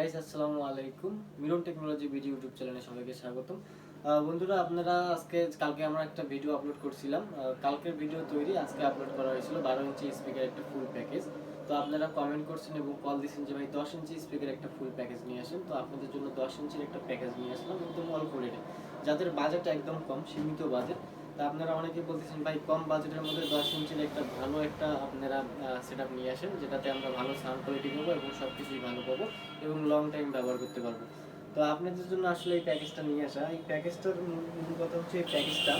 Guys আসসালামু আলাইকুম। Miran technology video YouTube চ্যানেলে সবাইকে স্বাগতম। বন্ধুরা, আপনারা আজকে, কালকে আমরা একটা ভিডিও আপলোড করছিলাম। কালকের ভিডিও তৈরি, আজকে আপলোড করা হয়েছিল বারো ইঞ্চি স্পিকার একটা ফুল প্যাকেজ তো আপনারা কমেন্ট করছেন এবং কল দিচ্ছেন যে, ভাই, দশ ইঞ্চি স্পিকার একটা ফুল প্যাকেজ নিয়ে আসেন। তো আপনাদের জন্য দশ ইঞ্চির একটা প্যাকেজ নিয়ে আসলাম একদম অল্প রেটে যাদের বাজেট একদম কম, সীমিত বাজেট তা আপনারা অনেকে বলতেছেন, ভাই, কম বাজেটের মধ্যে দশ ইঞ্চির একটা ভালো একটা আপনারা সেট নিয়ে আসেন, যেটাতে আমরা ভালো সাউন্ড কোয়ালিটি পাবো এবং সব কিছুই ভালো পাবো এবং লং টাইম ব্যবহার করতে পারব। তো আপনাদের জন্য আসলে এই প্যাকেজটা নিয়ে আসা। এই প্যাকেজটার মূল কথা হচ্ছে এই প্যাকেজটা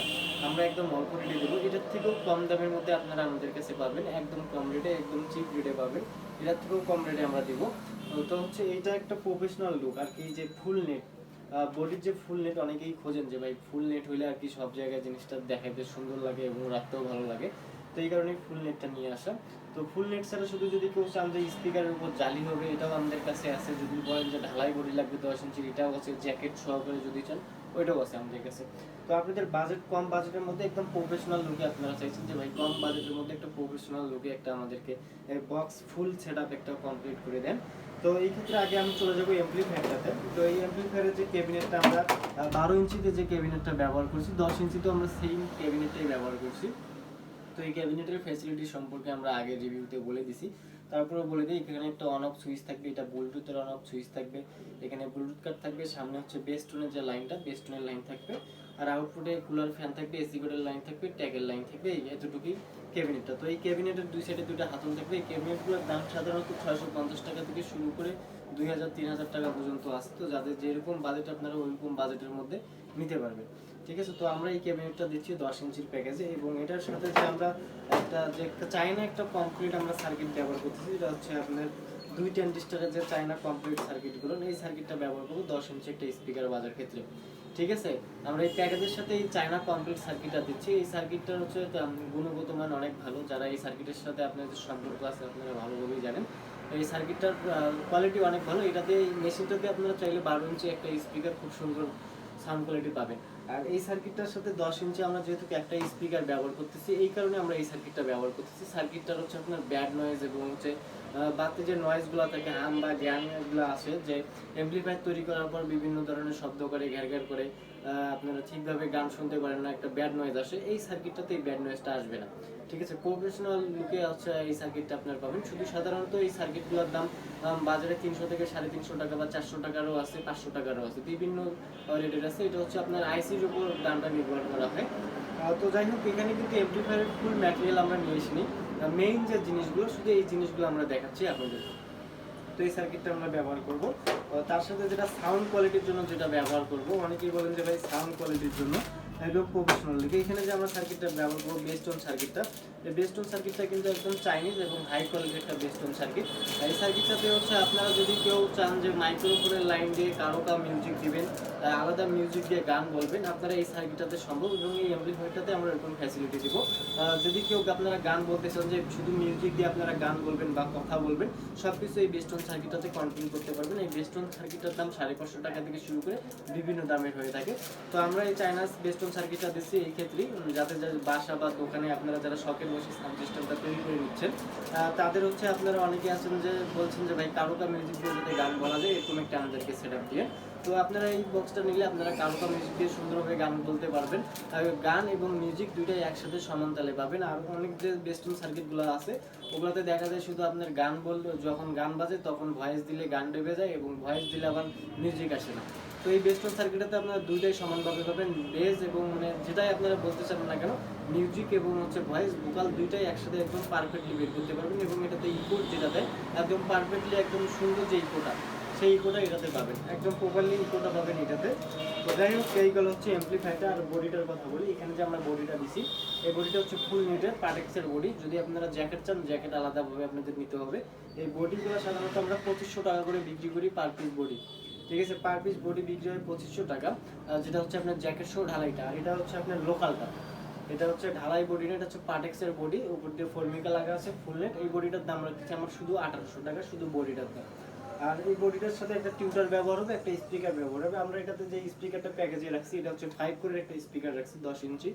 আমরা একদম অল্প রেটে দেবো। এটার থেকেও কম দামের মধ্যে আপনারা আমাদের কাছে পাবেন, একদম কম রেটে একদম চিপ রেটে পাবেন। এটার থেকেও কম রেটে আমরা দিব। তো হচ্ছে এটা একটা প্রফেশনাল লুক আর কি যে ফুল নেট বডির যে ফুল নেট অনেকেই খোঁজেন যে ভাই ফুল নেট হইলে আর কি সব জায়গায় জিনিসটা দেখাইতে সুন্দর লাগে এবং রাখতেও ভালো লাগে। তো এই কারণে ফুল নেটটা নিয়ে আসা। তো ফুল নেট ছাড়া শুধু যদি কেউ চান যে স্পিকারের উপর জালি হবে, এটাও আমাদের কাছে আছে। যদি বলেন যে ঢালাই বডি লাগবে দশ ইঞ্চির, এটাও আছে। জ্যাকেট সহকারে যদি চান, ওইটাও আছে আমাদের কাছে। তো আপনাদের বাজেট কম বাজেটের মধ্যে একদম প্রফেশনাল লুকে আপনারা চাইছেন যে ভাই কম বাজেটের মধ্যে একটা প্রফেশনাল লুকে একটা আমাদেরকে বক্স ফুল সেট একটা কমপ্লিট করে দেন। তো এই ক্ষেত্রে আগে আমি চলে যাব এমপ্লিফায়ারটাতে তো এই এমপ্লিফায়ারের যে ক্যাবিনেটটা আমরা বারো ইঞ্চিতে যে ক্যাবিনেটটা ব্যবহার করছি, দশ ইঞ্চিতে আমরা সেম ক্যাবিনেটটাই ব্যবহার করছি। তো এই ক্যাবিনেটের ফ্যাসিলিটি সম্পর্কে আমরা আগে রিভিউতে বলে দিছি। তারপরে বলে দিই, এখানে একটা অন অফ সুইচ থাকবে, এটা ব্লুটুথের অন অফ সুইচ থাকবে, এখানে ব্লুটুথ কার্ড থাকবে, সামনে হচ্ছে বেস্টনের যে লাইনটা বেস্টনের লাইন থাকবে। আর আউটপুটে কুলার ফ্যান থাকবে এসি কোডের লাইন থাকবে ট্যাগের লাইন থাকবে, এই এতটুকুই ক্যাবিনেটটা তো এই ক্যাবিনেটের দুই সাইডে দুইটা হাতল থাকবে। এই ক্যাবিনেটগুলোর দাম সাধারণত ছয়শো পঞ্চাশ টাকা থেকে শুরু করে দুই হাজার, তিন হাজার টাকা পর্যন্ত আসে তো যাদের যেরকম বাজেট আপনারা ওইরকম বাজেটের মধ্যে নিতে পারবেন। ঠিক আছে? তো আমরা এই ক্যাবিনেটটা দিচ্ছি দশ ইঞ্চির প্যাকেজে এবং এটার সাথে যে আমরা একটা, যে চাইনা একটা কমপ্লিট আমরা সার্কিট ব্যবহার করতেছি, এটা হচ্ছে আপনার দুই ট্রানজিস্টারের যে চাইনা কমপ্লিট সার্কিটগুলো এই সার্কিটটা ব্যবহার করব দশ ইঞ্চি একটা স্পিকার বাজার ক্ষেত্রে। ঠিক আছে? আমরা এই প্যাকেজের সাথে এই চায়না কমপ্লিট সার্কিটটা দিচ্ছি। এই সার্কিটটার হচ্ছে গুণগত মান অনেক ভালো। যারা এই সার্কিটের সাথে আপনাদের সম্পর্ক আছে, আপনারা ভালোভাবেই জানেন। এই সার্কিটটার কোয়ালিটি অনেক ভালো। এটাতে মেশিনটাতে আপনারা চাইলে বারো ইঞ্চি একটা স্পিকার খুব সুন্দর সাউন্ড কোয়ালিটি পাবেন। আর এই সার্কিটটার সাথে দশ ইঞ্চি আমরা যেহেতু একটা স্পিকার ব্যবহার করতেছি, এই কারণে আমরা এই সার্কিটটা ব্যবহার করতেছি। সার্কিটটার হচ্ছে আপনার ব্যাড নয়েজ এবং হচ্ছে বাড়তি যে নয়েজগুলো থাকে হাম বা গ্যাংগুলো আসে যে এমপ্লিফায়ার তৈরি করার পর বিভিন্ন ধরনের শব্দ করে ঘ্যার ঘ্যার করে আপনারা ঠিকভাবে গান শুনতে পারেন না, একটা ব্যাড নয়েজ আসে, এই সার্কিটটাতে এই ব্যাড নয়েজটা আসবে না। ঠিক আছে? প্রফেশনাল লুকে হচ্ছে এই সার্কিটটা আপনার পাবেন। শুধু সাধারণত এই সার্কিটগুলোর দাম বাজারে তিনশো থেকে সাড়ে তিনশো টাকা বা চারশো টাকারও আছে, পাঁচশো টাকারও আছে। বিভিন্ন রেটের আছে। এটা হচ্ছে আপনার আইসির উপর দামটা নির্ভর করা হয়। তো যাই হোক, এখানে কিন্তু এমপ্লিফায়ারের ফুল ম্যাটেরিয়াল আমরা নিয়ে এসিনি মেইন যে জিনিসগুলো, শুধু এই জিনিসগুলো আমরা দেখাচ্ছি আপনাদের। এই সার্কিটটা আমরা ব্যবহার করব। তার সাথে যেটা সাউন্ড কোয়ালিটির জন্য যেটা ব্যবহার করব, অনেকেই বলেন যে ভাই সাউন্ড কোয়ালিটির জন্য একদম প্রফেশনাল লিখে এখানে যে আমরা সার্কিটটা ব্যবহার করব বেস্টন সার্কিটটা এই বেস্টন সার্কিটটা কিন্তু একদম চাইনিজ এবং হাই কোয়ালিটির একটা বেস্টন সার্কিট এই সার্কিটটাতে হচ্ছে আপনারা যদি কেউ চান যে মাইক্রোফোনের লাইন দিয়ে কারও কাউ মিউজিক দিবেন আলাদা মিউজিক দিয়ে গান বলবেন, আপনারা এই সার্কিটটাতে সম্ভব এবং এই অ্যাম্পলিফায়ারটাতে আমরা এরকম ফ্যাসিলিটি দিব। যদি কেউ আপনারা গান বলতে চান যে শুধু মিউজিক দিয়ে আপনারা গান বলবেন বা কথা বলবেন সব কিছু এই বেস্টন সার্কিটটাতে কন্ট্রোল করতে পারবেন। এই বেস্টন সার্কিটটার দাম সাড়ে পাঁচশো টাকা থেকে শুরু করে বিভিন্ন দামের হয়ে থাকে। তো আমরা এই চাইনাস বেস্টন সার্কিটটা দিচ্ছি এই ক্ষেত্রেই। যাদের বাসা বা দোকানে আপনারা যারা শখের বসে সাউন্ড সিস্টেমটা তৈরি করে নিচ্ছেন তাদের হচ্ছে আপনারা অনেকে আছেন যে বলছেন যে, ভাই কারোকা মিউজিক দিয়ে যাতে গান বলা যায়, এরকম একটা আমাদেরকে সেট আপ দিয়ে। তো আপনারা এই বক্সটা নিলে আপনারা কারোকা মিউজিক দিয়ে সুন্দরভাবে গান বলতে পারবেন। গান এবং মিউজিক দুইটাই একসাথে সমান তালে পাবেন। আর অনেক যে বেস্টন সার্কিটগুলো আছে, ওগুলোতে দেখা যায় শুধু আপনার গান বল যখন গান বাজে, তখন ভয়েস দিলে গান ডেবে যায় এবং ভয়েস দিলে আবার মিউজিক আসে না। তো এই বেস্টন সার্কিটটাতে আপনারা দুইটাই সমানভাবে পাবেন বেস এবং মানে যেটাই আপনারা বলতে চান না কেন মিউজিক এবং হচ্ছে ভয়েস ভোকাল দুইটাই একসাথে একদম পারফেক্টলি বের করতে পারবেন এবং এটাতে ইকোর যেটাতে একদম পারফেক্টলি একদম সুন্দর যে ইকোটা সেই ইকোটা এটাতে পাবেন, একদম প্রপারলি ইকোটা পাবেন এটাতে। তো যাই হোক এইগুলো হচ্ছে এমপ্লিফাইটা আর বডিটার কথা বলি, এখানে যে আমরা বডিটা দিছি, এই বডিটা হচ্ছে ফুল নেটের পাটেক্সের বডি যদি আপনারা জ্যাকেট চান জ্যাকেট আলাদাভাবে আপনাদের নিতে হবে। এই বডিগুলো সাধারণত আমরা পঁচিশশো টাকা করে বিক্রি করি পার পিস বডি ঠিক আছে পার পিস বডি বিক্রি হয় পঁচিশশো টাকা। যেটা হচ্ছে আপনার জ্যাকেট শো ঢালাইটা এটা হচ্ছে আপনার লোকালটা এটা হচ্ছে ঢালাই বডি না, এটা হচ্ছে পাটেক্সের বডি উপর দিয়ে ফর্মিকা লাগা আছে ফুল নেট এই বডিটার দাম রাখছে আমার শুধু আঠারোশো টাকা, শুধু বডিটার দাম। আর এই বডিটার সাথে একটা টিউটার ব্যবহার হবে, একটা স্পিকার ব্যবহার হবে। আমরা এটাতে যে স্পিকারটা প্যাকেজে রাখছি, এটা হচ্ছে ফাইভ করে একটা স্পিকার রাখছি, দশ ইঞ্চি।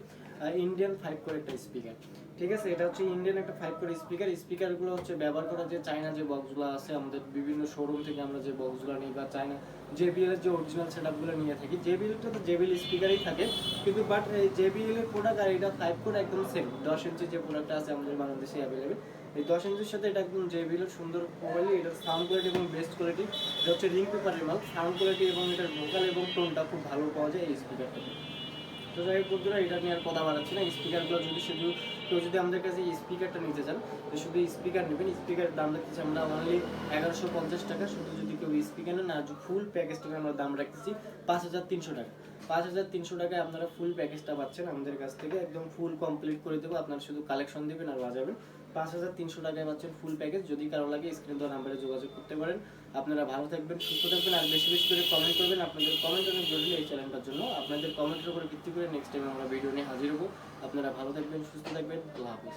আর ইন্ডিয়ান ফাইভ করে একটা স্পিকার ঠিক আছে? এটা হচ্ছে ইন্ডিয়ান একটা ফাইভ করে স্পিকার স্পিকারগুলো হচ্ছে ব্যবহার করা যে চায়না যে বক্সগুলো আছে, আমাদের বিভিন্ন শোরুম থেকে আমরা যে বক্সগুলো নিই বা চায়না জেবিএল এর যে অরিজিনাল সেটআপগুলো নিয়ে থাকি জেবিএলটা তো জেবিএল স্পিকারই থাকে। কিন্তু বাট এই জেবিএল এর প্রোডাক্ট আর এটা ফাইভ করে একদম সেম দশ ইঞ্চি যে প্রোডাক্টটা আছে আমাদের বাংলাদেশে অ্যাভেলেবেল এই দশ ইঞ্চির সাথে এটা একদম জেবিএল এর সুন্দর মোবাইল এটার সাউন্ড কোয়ালিটি এবং বেস্ট কোয়ালিটি এটা হচ্ছে রিং পেপারের মাল সাউন্ড কোয়ালিটি এবং এটার ভোকাল এবং টোনটা খুব ভালো পাওয়া যায় এই স্পিকারটাতে তো যাই হোক বন্ধুরা, এটা নিয়ে আর কথা বাড়াচ্ছি না। স্পিকারগুলো যদি শুধু, কেউ যদি আমাদের কাছে স্পিকারটা নিতে চান, তো শুধু স্পিকার নেবেন। স্পিকার দাম রাখতেছি আমরা অনলি এগারোশো পঞ্চাশ টাকা। শুধু যদি কেউ স্পিকার নেন, আর ফুল প্যাকেজটাকে আমরা দাম রাখতেছি পাঁচ হাজার তিনশো টাকা। পাঁচ হাজার তিনশো টাকায় আপনারা ফুল প্যাকেজটা পাচ্ছেন। আমাদের কাছ থেকে একদম ফুল কমপ্লিট করে দেবো। আপনারা শুধু কালেকশন দেবেন আর বাজাবেন। পাঁচ হাজার তিনশো টাকায় পাচ্ছেন ফুল প্যাকেজ যদি কারও লাগে স্ক্রিন দেওয়া নাম্বারে যোগাযোগ করতে পারেন। আপনারা ভালো থাকবেন, সুস্থ থাকবেন, আর বেশি বেশি করে কমেন্ট করবেন। আপনাদের কমেন্ট অনেক জরুরি এই চ্যানেলটার জন্য। আপনাদের কমেন্টের উপরে ভিত্তি করে নেক্সট টাইম আমরা ভিডিও নিয়ে হাজির হব। আপনারা ভালো থাকবেন, সুস্থ থাকবেন। আল্লাহ হাফিজ।